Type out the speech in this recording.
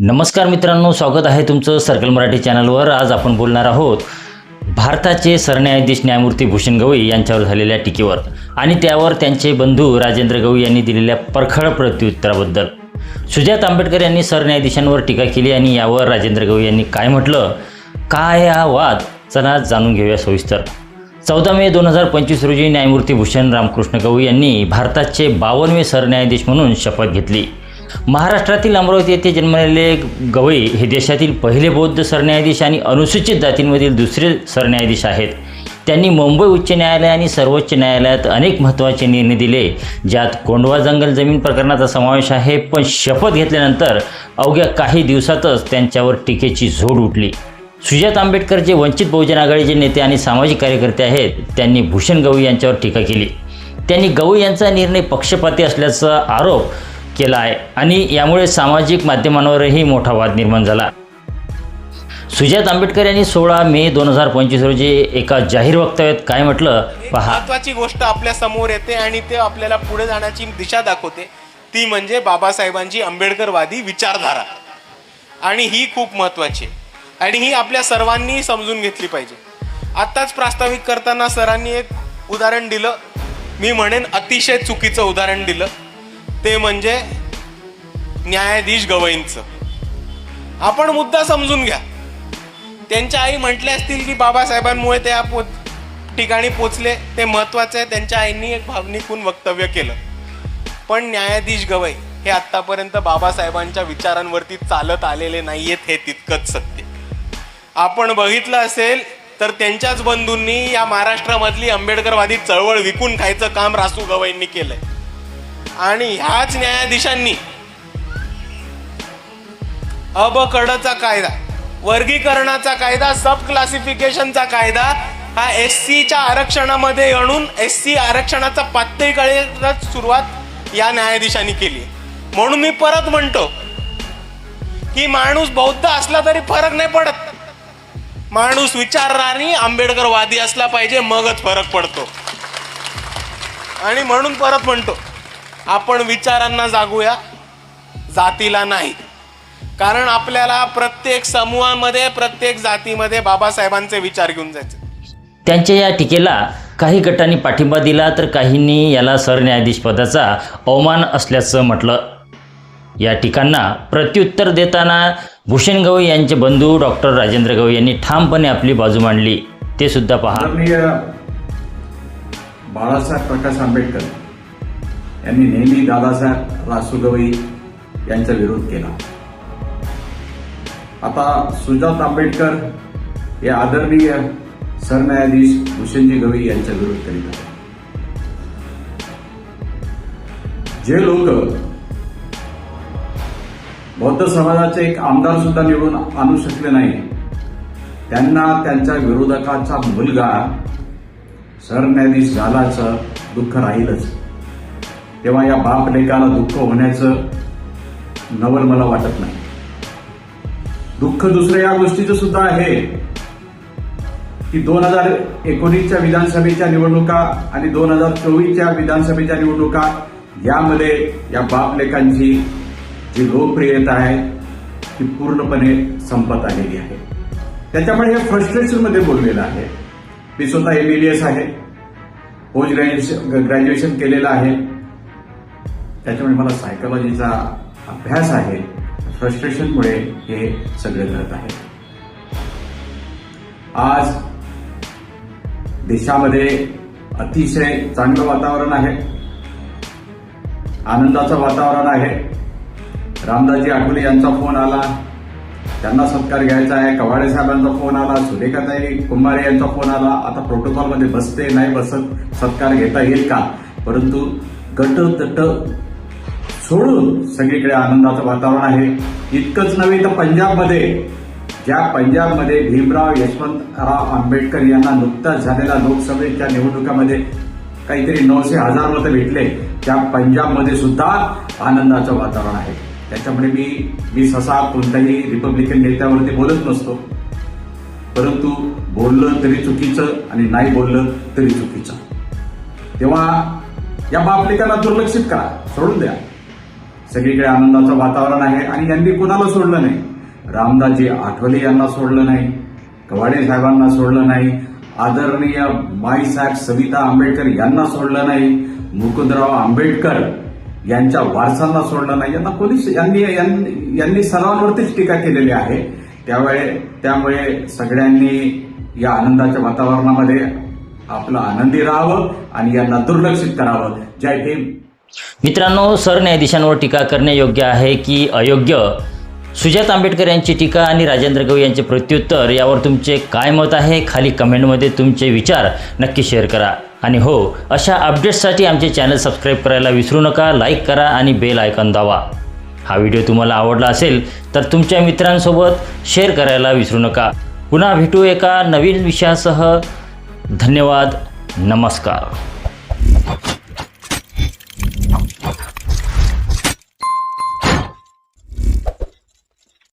नमस्कार मित्रांनो स्वागत आहे तुमचं सर्कल मराठी चॅनलवर. आज आपण बोलणार आहोत भारताचे सरन्यायाधीश न्यायमूर्ती भूषण गवई यांच्यावर झालेल्या टीकेवर आणि त्यावर त्यांचे बंधू राजेंद्र गवई यांनी दिलेल्या परखड प्रत्युत्तराबद्दल. सुजात आंबेडकर यांनी सरन्यायाधीशांवर टीका केली आणि यावर राजेंद्र गवई यांनी काय म्हटलं? काय हा वाद? चला जाणून घेऊया सविस्तर. चौदा मे दोन हजार पंचवीस रोजी न्यायमूर्ती भूषण रामकृष्ण गवई यांनी भारताचे बावनवे सरन्यायाधीश म्हणून शपथ घेतली. महाराष्ट्रातील अमरावती येथे जन्मलेले गवई हे देशातील पहिले बौद्ध सरन्यायाधीश आणि अनुसूचित जातींमधील दुसरे सरन्यायाधीश आहेत. त्यांनी मुंबई उच्च न्यायालय आणि सर्वोच्च न्यायालयात अनेक महत्त्वाचे निर्णय दिले ज्यात कोंडवा जंगल जमीन प्रकरणाचा समावेश आहे पण शपथ घेतल्यानंतर अवघ्या काही दिवसातच त्यांच्यावर टीकेची झोड उठली. सुजात आंबेडकर जे वंचित बहुजन आघाडीचे नेते आणि सामाजिक कार्यकर्ते आहेत त्यांनी भूषण गवई यांच्यावर टीका केली. त्यांनी गवई यांचा निर्णय पक्षपाती असल्याचा आरोप केला आहे आणि यामुळे सामाजिक माध्यमांवरही मोठा वाद निर्माण झाला. सुजात आंबेडकर यांनी सोळा मे दोन हजार पंचवीस रोजी एका जाहीर वक्तव्यात काय म्हटलं? पहा. महत्वाची गोष्ट आपल्यासमोर येते आणि ते आपल्याला पुढे जाण्याची दिशा दाखवते. ती म्हणजे बाबासाहेबांची आंबेडकरवादी विचारधारा. आणि ही खूप महत्वाची आहे. आणि ही आपल्या सर्वांनी समजून घेतली पाहिजे. आत्ताच प्रास्ताविक करताना सरांनी एक उदाहरण दिलं. मी म्हणेन अतिशय चुकीचं उदाहरण दिलं. ते म्हणजे न्यायाधीश गवईंचं. आपण मुद्दा समजून घ्या. त्यांच्या आई म्हटले असतील की बाबासाहेबांमुळे ते या पो ठिकाणी पोचले ते महत्वाचं आहे. त्यांच्या आईंनी एक भावनिकून वक्तव्य केलं. पण न्यायाधीश गवई हे आत्तापर्यंत बाबासाहेबांच्या विचारांवरती चालत आलेले नाहीयेत हे तितकंच सत्य. आपण बघितलं असेल तर त्यांच्याच बंधूंनी या महाराष्ट्रामधली आंबेडकरवादी चळवळ विकून खायचं काम रासू गवईंनी केलंय. आणि ह्याच न्यायाधीशांनी अबकडचा कायदा वर्गीकरणाचा कायदा सब क्लासिफिकेशनचा कायदा हा एस सीच्या आरक्षणामध्ये आणून एस सी आरक्षणाचा पातळीकडे सुरुवात या न्यायाधीशांनी केली म्हणून मी परत म्हणतो की माणूस बौद्ध असला तरी फरक नाही पडत. माणूस विचारणारी आंबेडकरवादी असला पाहिजे मगच फरक पडतो. आणि म्हणून परत म्हणतो आपण विचारांना जागूया. जातीला नाही. कारण आपल्याला प्रत्येक समूहामध्ये प्रत्येक जातीमध्ये बाबासाहेबांचे विचार घेऊन जायचे. त्यांच्या या टीकेला काही गटांनी पाठिंबा दिला तर काहींनी याला सरन्यायाधीश पदाचा अवमान असल्याचं म्हटलं. या टीकांना प्रत्युत्तर देताना भूषण गवई यांचे बंधू डॉक्टर राजेंद्र गवई यांनी ठामपणे आपली बाजू मांडली. ते सुद्धा पहा. बाळासाहेब प्रकाश आंबेडकर यांनी नेहमी दादासाहेब रासूगवई यांचा विरोध केला. आता सुजात आंबेडकर हे आदरणीय सरन्यायाधीश भूषणजी गवई यांचा विरोध करीत आहेत. जे लोक बौद्ध समाजाचे एक आमदार सुद्धा निवडून आणू शकले नाही त्यांना त्यांच्या विरोधकाचा मुलगा सरन्यायाधीश झाल्याचं दुःख राहीलच. तेव्हा या बाप लेकाला दुःख होण्याचं नवल मला वाटत नाही. दुःख दुसरं या गोष्टीचं सुद्धा आहे की दोन हजार एकोणीसच्या विधानसभेच्या निवडणुका आणि दोन हजार चोवीसच्या विधानसभेच्या निवडणुका यामध्ये या बाप लेकांची जी लोकप्रियता आहे ती पूर्णपणे संपत आलेली आहे. त्याच्यामुळे हे फ्रस्ट्रेशनमध्ये बोललेलं आहे. मी स्वतः एमबीबीएस आहे. पोस्ट ग्रॅज्युएशन ग्रॅज्युएशन केलेलं आहे. त्याच्यामुळे मला सायकोलॉजीचा अभ्यास आहे. फ्रस्ट्रेशनमुळे हे सगळे घडत आहे. आज देशामध्ये अतिशय चांगलं वातावरण आहे. आनंदाचं वातावरण आहे. रामदासजी आठवले यांचा फोन आला. त्यांना सत्कार घ्यायचा आहे. कवाडे साहेबांचा फोन आला. सुरेखाताई कुंभारे यांचा फोन आला. आता प्रोटोकॉलमध्ये बसते नाही बसत सत्कार घेता येईल का? परंतु गट तट सोडून सगळीकडे आनंदाचं वातावरण आहे. इतकंच नव्हे तर पंजाबमध्ये ज्या पंजाबमध्ये भीमराव यशवंतराव आंबेडकर यांना नुकताच झालेल्या लोकसभेच्या निवडणुकामध्ये काहीतरी नऊशे हजार मतं भेटले त्या पंजाबमध्ये सुद्धा आनंदाचं वातावरण आहे. त्याच्यामुळे मी मी ससा कोणत्याही रिपब्लिकन नेत्यावरती बोलत नसतो. परंतु बोललं तरी चुकीचं आणि नाही बोललं तरी चुकीचं. तेव्हा या बाबलिकांना दुर्लक्षित करा सोडून द्या. सगळीकडे आनंदाचं वातावरण आहे आणि यांनी कुणाला सोडलं नाही? रामदासजी आठवले यांना सोडलं नाही कवाडे साहेबांना सोडलं नाही आदरणीय माईसाहेब सविता आंबेडकर यांना सोडलं नाही मुकुंदराव आंबेडकर यांच्या वारसांना सोडलं नाही. यांना पोलीस यांनी यांनी यांनी सर्वांवरतीच टीका केलेली आहे. त्यावेळे त्यामुळे सगळ्यांनी या आनंदाच्या वातावरणामध्ये आपलं आनंदी राहावं आणि यांना दुर्लक्षित करावं. जय भीम मित्रांनो सरन्यायाधीशांवर टीका करणे योग्य आहे की अयोग्य? सुजात आंबेडकर यांची टीका आणि राजेंद्र गवई यांचे प्रत्युत्तर यावर तुमचे काय मत आहे? खाली कमेंटमध्ये तुमचे विचार नक्की शेअर करा. आणि हो अशा अपडेट्ससाठी आमचे चॅनल सबस्क्राईब करायला विसरू नका लाईक करा आणि बेल आयकॉन दावा हा व्हिडिओ तुम्हाला आवडला असेल तर तुमच्या मित्रांसोबत शेअर करायला विसरू नका. पुन्हा भेटू एका नवीन विषयासह. धन्यवाद नमस्कार.